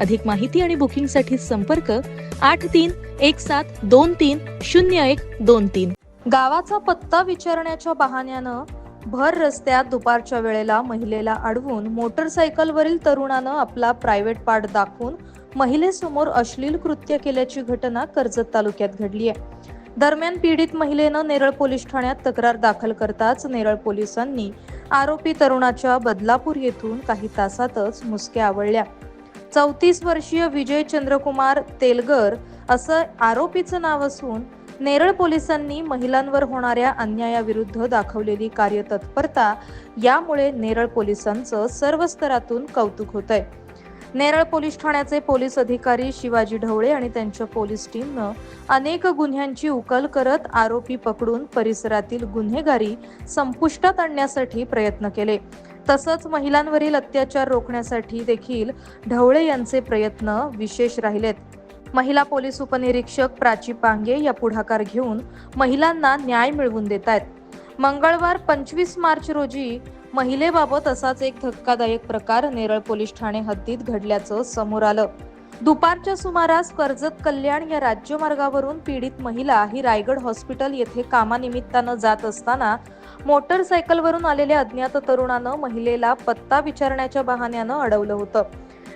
अधिक माहिती आणि बुकिंगसाठी संपर्क आठ तीन एक सात दोन तीन शून्य एक दोन तीन. गावाचा पत्ता विचारण्याच्या बहाण्यानं भर रस्त्यात दुपारच्या वेळेला महिलेला अडवून मोटरसायकलवरील तरुणानं आपला प्रायव्हेट पार्ट दाखवून महिलेसमोर अश्लील कृत्य केल्याची घटना कर्जत तालुक्यात घडली आहे. दरम्यान पीडित महिलेनं नेरळ पोलीस ठाण्यात तक्रार दाखल करताच नेरळ पोलिसांनी आरोपी तरुणाच्या बदलापूर येथून काही तासातच मुसक्या आवळल्या. चौतीस वर्षीय विजय चंद्रकुमार तेलगर असं आरोपीचं नाव असून नेरळ पोलिसांनी महिलांवर होणाऱ्या अन्यायाविरुद्ध दाखवलेली कार्यतत्परता यामुळे नेरळ पोलिसांचं सर्व स्तरातून कौतुक होत आहे नेरळ पोलीस ठाण्याचे पोलीस अधिकारी शिवाजी ढवळे आणि त्यांच्या पोलीस टीमनं अनेक गुन्ह्यांची उकल करत आरोपी पकडून परिसरातील गुन्हेगारी संपुष्टात आणण्यासाठी प्रयत्न केले. तसंच महिलांवरील अत्याचार रोखण्यासाठी देखील ढवळे यांचे प्रयत्न विशेष राहिलेत. महिला पोलीस उपनिरीक्षक प्राची पांगे या पुढाकार घेऊन महिलांना न्याय मिळवून देत आहेत. मंगळवार पंचवीस मार्च रोजी महिलेबाबत असाच एक धक्कादायक प्रकार नेरळ पोलीस ठाणे हद्दीत घडल्याचं समोर आलं. दुपारच्या सुमारास कर्जत कल्याण या राज्यमार्गावरून पीडित महिला ही रायगड हॉस्पिटल येथे कामानिमित्तानं जात असताना मोटरसायकलवरून आलेल्या अज्ञात तरुणानं महिलेला पत्ता विचारण्याच्या बहाण्यानं अडवलं होतं.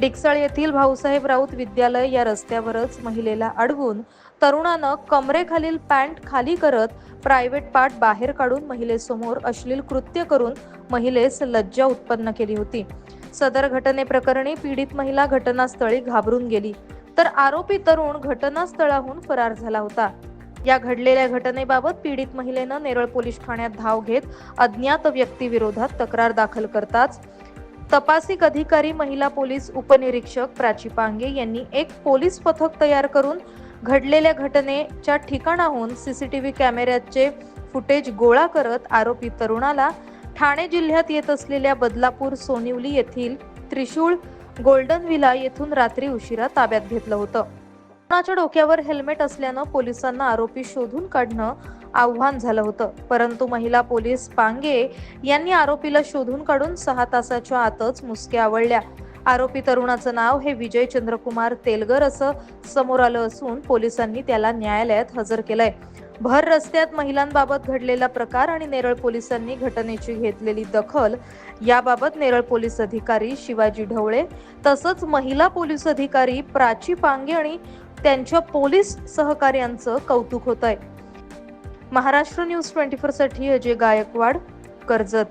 डिकसळ येथील भाऊसाहेब राऊत विद्यालय या रस्त्यावरच महिलेला अडवून तरुणानं कमरेखालील पॅन्ट खाली करत प्रायव्हेट पार्ट बाहेर काढून महिलेसमोर अश्लील कृत्य करून महिलेस लज्जा उत्पन्न केली होती. सदर घटनेप्रकरणी पीडित महिला घटनास्थळी घाबरून गेली. तर आरोपी तरुण घटनास्थळाहून फरार झाला होता. या घडलेल्या घटनेबाबत पीडित महिलेनं नेरळ पोलीस ठाण्यात धाव घेत अज्ञात व्यक्तीविरोधात तक्रार दाखल करताच तपासिक अधिकारी महिला पोलीस उपनिरीक्षक प्राची पांगे यांनी एक पोलीस पथक तयार करून घडलेल्या घटनेच्या ठिकाणाहून सीसीटीव्ही कॅमेऱ्याचे फुटेज गोळा करत आरोपी तरुणाला ठाणे जिल्ह्यात येत असलेल्या बदलापूर सोनिवली येथील त्रिशूळ गोल्डन विला येथून रात्री उशिरा ताब्यात घेतलं होतं. कोणाच्या डोक्यावर हेल्मेट असल्यानं पोलिसांना आरोपी शोधून काढणं आव्हान झालं होतं. परंतु महिला पोलीस पांगे यांनी आरोपीला शोधून काढून सहा तासाच्या आतच मुसक्या आवळल्या. आरोपी तरुणाचं नाव हे विजय चंद्रकुमार तेलगर असं समोर आलं असून पोलिसांनी त्याला न्यायालयात हजर केलंय. भर रस्त्यात महिलांबाबत घडलेला प्रकार आणि नेरळ पोलिसांनी घटनेची घेतलेली दखल. याबाबत नेरळ पोलीस अधिकारी शिवाजी ढवळे तसंच महिला पोलीस अधिकारी प्राची पांगे आणि त्यांच्या पोलीस सहकार्यांचं कौतुक होत आहे महाराष्ट्र न्यूज ट्वेंटी फोरसाठी अजय गायकवाड कर्जत.